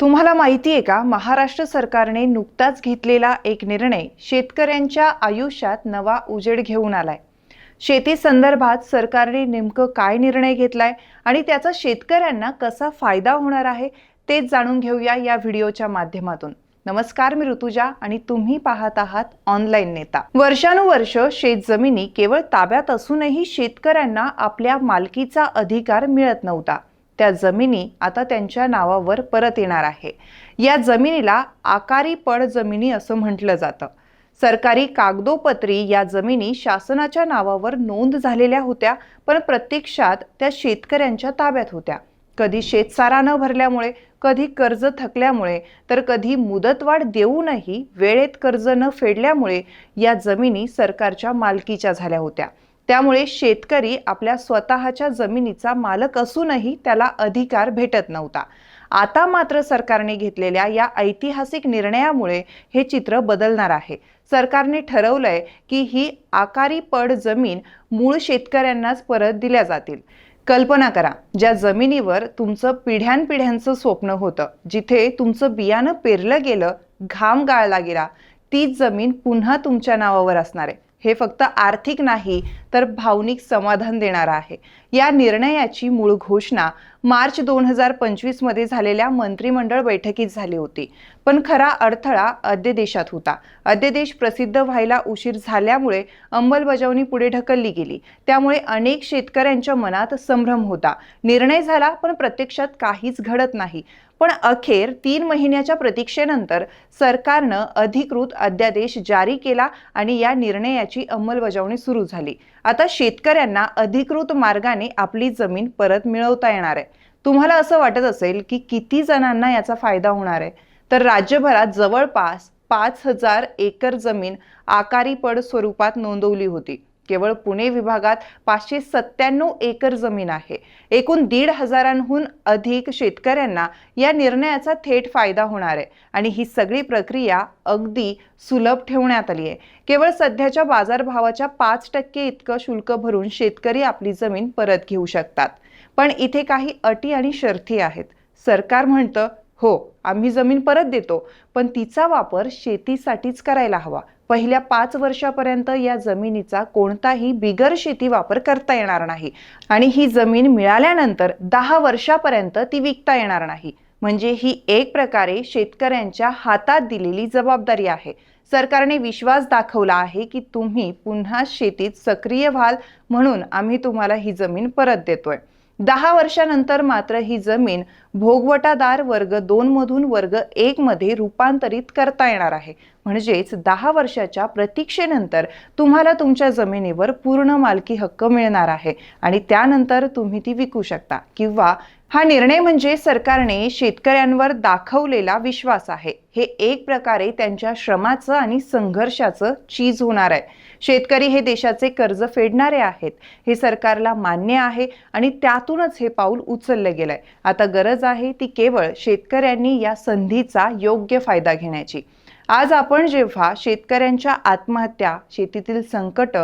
तुम्हाला माहिती आहे का? महाराष्ट्र सरकारने नुकताच घेतलेला एक निर्णय शेतकऱ्यांच्या आयुष्यात नवा उजेड घेऊन आलाय. शेती संदर्भात सरकारने नेमकं काय निर्णय घेतलाय आणि त्याचा शेतकऱ्यांना कसा फायदा होणार आहे तेच जाणून घेऊया या व्हिडिओच्या माध्यमातून. नमस्कार मी ऋतुजा आणि तुम्ही पाहत आहात ऑनलाईन नेता. वर्षानुवर्ष शेतजमिनी केवळ ताब्यात असूनही शेतकऱ्यांना आपल्या मालकीचा अधिकार मिळत नव्हता. त्या जमिनी आता त्यांच्या नावावर परत येणार आहे. या जमिनीला आकारी पड जमिनी असं म्हटलं जातं. सरकारी कागदोपत्री या जमिनी शासनाच्या नावावर नोंद झालेल्या होत्या पण प्रत्यक्षात त्या शेतकऱ्यांच्या ताब्यात होत्या. कधी शेतसारा न भरल्यामुळे कधी कर्ज थकल्यामुळे तर कधी मुदतवाढ देऊनही वेळेत कर्ज न फेडल्यामुळे या जमिनी सरकारच्या मालकीच्या झाल्या होत्या. त्यामुळे शेतकरी आपल्या स्वतःच्या जमिनीचा मालक असूनही त्याला अधिकार भेटत नव्हता. आता मात्र सरकारने घेतलेल्या या ऐतिहासिक निर्णयामुळे हे चित्र बदलणार आहे. सरकारने ठरवलंय की ही आकारी पड जमीन मूळ शेतकऱ्यांनाच परत दिल्या जातील. कल्पना करा ज्या जमिनीवर तुमचं पिढ्यानपिढ्यांचं स्वप्न होतं जिथे तुमचं बियाणं पेरलं गेलं घाम गाळला गेला तीच जमीन पुन्हा तुमच्या नावावर असणार आहे. हे फक्त आर्थिक नाही तर भावनिक समाधान देणारं आहे. या निर्णयाची मूळ घोषणा मार्च दोन हजार पंचवीसमध्ये झालेल्या मंत्रिमंडळ बैठकीत झाली होती. पण खरा अडथळा अध्यादेशात होता. अध्यादेश प्रसिद्ध व्हायला उशीर झाल्यामुळे अंमलबजावणी पुढे ढकलली गेली. त्यामुळे अनेक शेतकऱ्यांच्या मनात संभ्रम होता. निर्णय झाला पण प्रत्यक्षात काहीच घडत नाही. पण अखेर तीन महिन्याच्या प्रतीक्षेनंतर सरकारनं अधिकृत अध्यादेश जारी केला आणि या निर्णयाची अंमलबजावणी सुरू झाली. आता शेतकऱ्यांना अधिकृत मार्गाने आपली जमीन परत मिळवता येणार आहे. तुम्हाला असं वाटत असेल की किती जणांना याचा फायदा होणार आहे? तर राज्यभरात जवळपास पाच हजार एकर जमीन आकारीपड स्वरूपात नोंदवली होती. केवळ पुणे विभागात पाचशे सत्त्याण्णव एकर जमीन आहे. एकूण दीड हजारांहून अधिक शेतकऱ्यांना या निर्णयाचा थेट फायदा होणार आहे आणि ही सगळी प्रक्रिया अगदी सुलभ ठेवण्यात आली आहे. केवळ सध्याच्या बाजारभावाच्या पाच टक्के इतकं शुल्क भरून शेतकरी आपली जमीन परत घेऊ शकतात. पण इथे काही अटी आणि शर्ती आहेत. सरकार म्हणतं हो आम्ही जमीन परत देतो पण तिचा वापर शेतीसाठीच करायला हवा. पहिल्या पाच वर्षापर्यंत या जमिनीचा कोणताही बिगर शेती वापर करता येणार नाही. आणि ही जमीन मिळाल्यानंतर दहा वर्षापर्यंत ती विकता येणार नाही. म्हणजे ही एक प्रकारे शेतकऱ्यांच्या हातात दिलेली जबाबदारी आहे. सरकारने विश्वास दाखवला आहे की तुम्ही पुन्हा शेतीत सक्रिय व्हाल म्हणून आम्ही तुम्हाला ही जमीन परत देतोय. दहा वर्षानंतर मात्र ही जमीन भोगवटादार वर्ग दोन मधून वर्ग एक मध्ये रूपांतरित करता येणार आहे. म्हणजेच दहा वर्षाच्या प्रतीक्षेनंतर तुम्हाला तुमच्या जमिनीवर पूर्ण मालकी हक्क मिळणार आहे आणि त्यानंतर तुम्ही ती विकू शकता. किंवा हा निर्णय म्हणजे सरकारने शेतकऱ्यांवर दाखवलेला विश्वास आहे. हे एक प्रकारे त्यांच्या श्रमाचं आणि संघर्षाचं चीज होणार आहे. शेतकरी हे देशाचे कर्ज फेडणारे आहेत. हे सरकारला मान्य आहे आणि त्यातूनच हे पाऊल उचललं गेलंय. आता गरज आहे ती केवळ शेतकऱ्यांनी या संधीचा योग्य फायदा घेण्याची. आज आपण जेव्हा शेतकऱ्यांच्या आत्महत्या शेतीतील संकट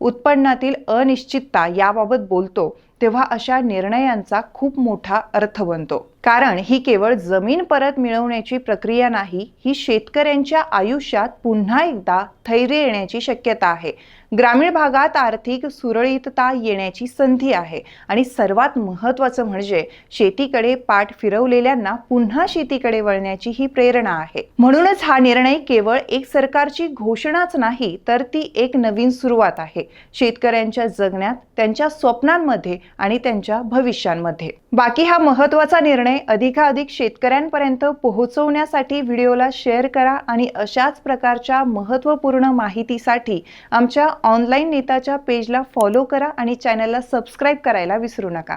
उत्पन्नातील अनिश्चितता याबाबत बोलतो तेव्हा अशा निर्णयांचा खूप मोठा अर्थ बनतो. कारण ही केवळ जमीन परत मिळवण्याची प्रक्रिया नाही ही शेतकऱ्यांच्या आयुष्यात पुन्हा एकदा थैर्य येण्याची शक्यता आहे. ग्रामीण भागात आर्थिक सुरळीतता येण्याची संधी आहे. आणि सर्वात महत्त्वाचं म्हणजे शेतीकडे पाठ फिरवलेल्यांना पुन्हा शेतीकडे वळण्याची ही प्रेरणा आहे. म्हणूनच हा निर्णय केवळ एक सरकारची घोषणाच नाही तर ती एक नवीन सुरुवात आहे. शेतकऱ्यांच्या जगण्यात त्यांच्या स्वप्नांमध्ये आणि त्यांच्या भविष्यांमध्ये. बाकी हा महत्त्वाचा निर्णय अधिकाधिक शेतकऱ्यांपर्यंत पोहोचवण्यासाठी व्हिडिओला शेअर करा आणि अशाच प्रकारच्या महत्त्वपूर्ण माहितीसाठी आमच्या ऑनलाईन नेताच्या पेजला फॉलो करा आणि चॅनलला सबस्क्राईब करायला विसरू नका.